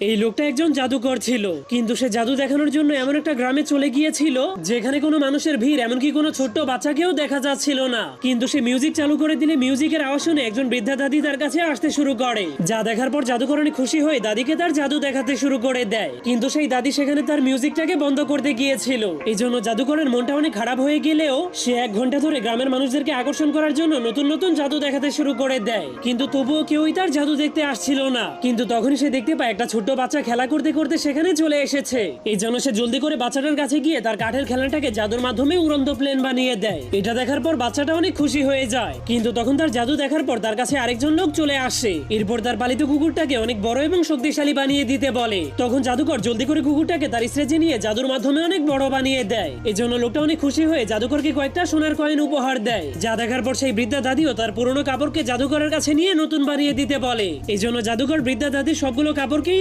এই লোকটা একজন জাদুকর ছিল, কিন্তু সে জাদু দেখানোর জন্য এমন একটা গ্রামে চলে গিয়েছিল, যেখানে কোনো মানুষের ভিড়, এমনকি কোনো ছোট্ট বাচ্চাকেও দেখা যাচ্ছিল না। কিন্তু সে মিউজিক চালু করে দিলে মিউজিকের আওয়াজ শুনে একজন বৃদ্ধা দাদি তার কাছে আসতে শুরু করে। যা দেখার পর জাদুকর অনেক খুশি হয়ে দাদিকে তার জাদু দেখাতে শুরু করে দেয়। কিন্তু সেই দাদি সেখানে তার মিউজিকটাকে বন্ধ করতে গিয়েছিল। এই জন্য জাদুকরের মনটা অনেক খারাপ হয়ে গেলেও সে এক ঘণ্টা ধরে গ্রামের মানুষদেরকে আকর্ষণ করার জন্য নতুন নতুন জাদু দেখাতে শুরু করে দেয়। কিন্তু তবুও কেউই তার জাদু দেখতে আসছিল না। কিন্তু তখনই সে দেখতে পায় একটা ছোট্ট বাচ্চা খেলা করতে করতে সেখানে চলে এসেছে। এই জন্য সে জলদি করে বাচ্চাটার কাছে গিয়ে তার কাঠের খেলনাটাকে জাদুর মাধ্যমে উড়ন্ত প্লেন বানিয়ে দেয়। এটা দেখার পর বাচ্চাটা অনেক খুশি হয়ে যায়। কিন্তু তখন তার জাদু দেখার পর তার কাছে আরেকজন লোক চলে আসে। এরপর তার পালিত কুকুরটাকে অনেক বড় এবং শক্তিশালী বানিয়ে দিতে বলে। তখন জাদুকর জলদি করে কুকুরটাকে তার স্ত্রেজে নিয়ে জাদুর মাধ্যমে অনেক বড় বানিয়ে দেয়। এই জন্য লোকটা অনেক খুশি হয়ে জাদুকরকে কয়েকটা সোনার কয়েন উপহার দেয়। যা দেখার পর সেই বৃদ্ধা দাদিও তার পুরনো কাপড়কে জাদুকরের কাছে নিয়ে নতুন বানিয়ে দিতে বলে। এই জন্য জাদুকর, বৃদ্ধা দাদির সবগুলো কাপড়কেই